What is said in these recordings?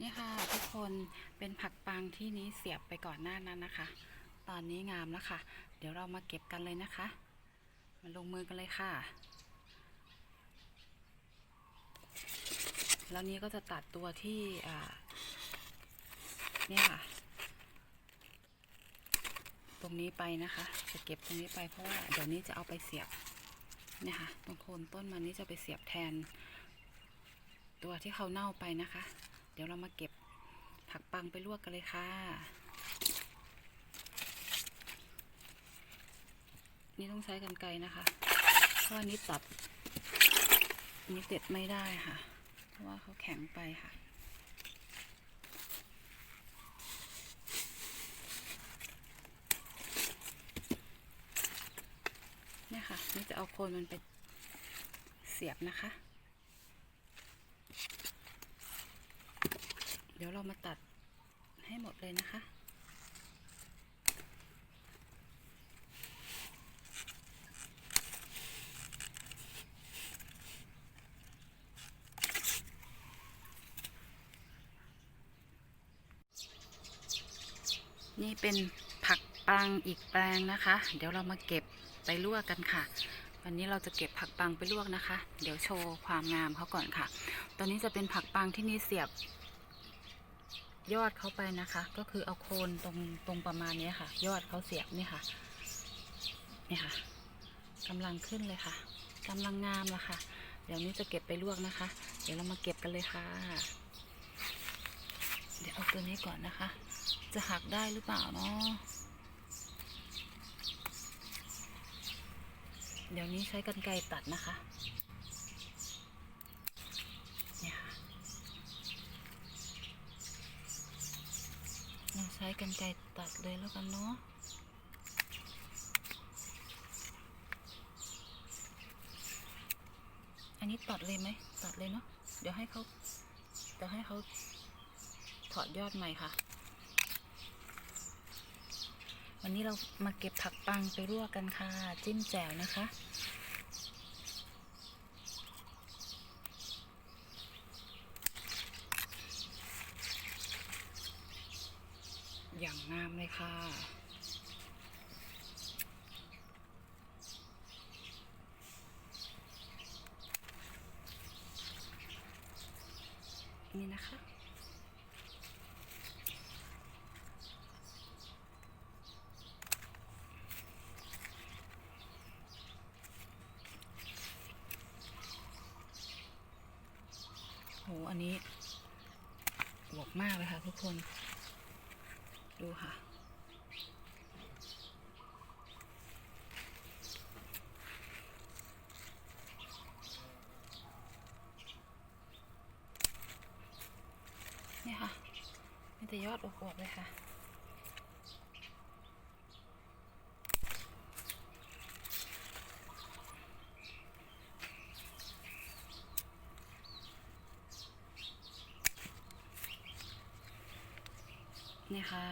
นี่ค่ะทุกคนเป็นผักปังที่นี้เสียบไปก่อนหน้านั้นนะคะ ตอนนี้งามแล้วค่ะ เดี๋ยวเรามาเก็บกันเลยนะคะ มาลงมือกันเลยค่ะ แล้วนี้ก็จะตัดตัวที่เนี่ยค่ะ ตรงนี้ไปนะคะ จะเก็บตรงนี้ไปเพราะว่าเดี๋ยวนี้จะเอาไปเสียบเนี่ยค่ะตรงโคนต้นมันนี้จะไปเสียบแทน ตัวที่เขาเน่าไปนะคะ ดี๋ยวเรามาเก็บผักปังไปลวกกันเลยค่ะ นี่ต้องใช้กันไกรนะคะ เพราะว่านี้ตัดนี้เด็ดไม่ได้ค่ะ เพราะว่าเขาแข็งไปค่ะเนี่ยค่ะ นี่จะเอาโคนมันไปเสียบนะคะ เดี๋ ยวเรามาตัดให้หมดเลยนะคะ นี่เป็นผักปังอีกแปลงนะคะ เดี๋ยวเรามาเก็บไปลวกกันค่ะวันนี้เราจะเก็บผักปังไปลวกนะคะ เดี๋ยวโชว์ความงามเขาก่อนค่ะ ตอนนี้จะเป็นผักปังที่นี่เสียบ ยอดเขาไปนะคะ ก็คือเอาโคนตรงตรงประมาณนี้ค่ะ ยอดเขาเสียบนี่ค่ะนี่ค่ะกำลังขึ้นเลยค่ะกำลังงามแล้วค่ะ เดี๋ยวนี้จะเก็บไปลวกนะคะ เดี๋ยวเรามาเก็บกันเลยค่ะ เดี๋ยวเอาตัวนี้ก่อนนะคะ จะหักได้หรือเปล่าเนาะเดี๋ยวนี้ใช้กรรไกรตัดนะคะเนี่ยค่ะ เราใช้กันไกตัดเลยแล้วกันเนาะอันนี้ตัดเลยไหมตัดเลยเนาะเดี๋ยวให้เขาเดี๋ยวให้เขาถอดยอดใหม่ค่ะ วันนี้เรามาเก็บผักปังไปลวกกันค่ะ จิ้มแจ่วนะคะ อย่างงามเลยค่ะ นี่นะคะ โห อันนี้อวบมากเลยค่ะทุกคน ดูค่ะ นี่ค่ะมีแต่ยอดอวบๆเลยค่ะ นี่ค่ะ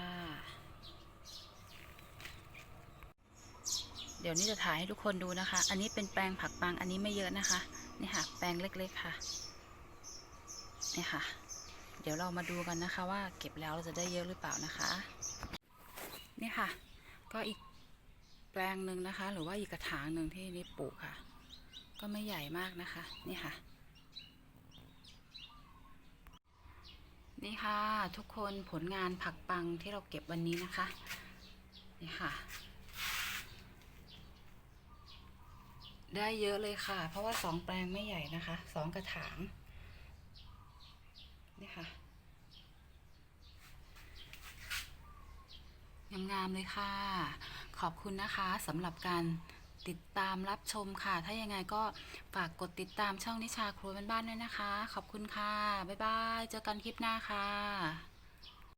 เดี๋ยวนี้จะถ่ายให้ทุกคนดูนะคะ อันนี้เป็นแปลงผักปังอันนี้ไม่เยอะนะคะ นี่ค่ะ แปลงเล็กๆค่ะ นี่ค่ะ เดี๋ยวเรามาดูกันนะคะ ว่าเก็บแล้วเราจะได้เยอะหรือเปล่านะคะ นี่ค่ะ ก็อีกแปลงหนึ่งนะคะ หรือว่าอีกกระถางหนึ่งที่นี่ปลูกค่ะ ก็ไม่ใหญ่มากนะคะ นี่ค่ะ นี่ค่ะทุกคนผลงานผักปังที่เราเก็บวันนี้นะคะ นี่ค่ะ ได้เยอะเลยค่ะ เพราะว่าสองแปลงไม่ใหญ่นะคะสองกระถาง นี่ค่ะงามๆเลยค่ะ ขอบคุณนะคะสำหรับการ ติดตามรับชมค่ะ ถ้ายังไงก็ฝากกดติดตามช่องนิชาครัวบ้านๆด้วยนะคะ ขอบคุณค่ะ บ๊ายบาย เจอกันคลิปหน้าค่ะ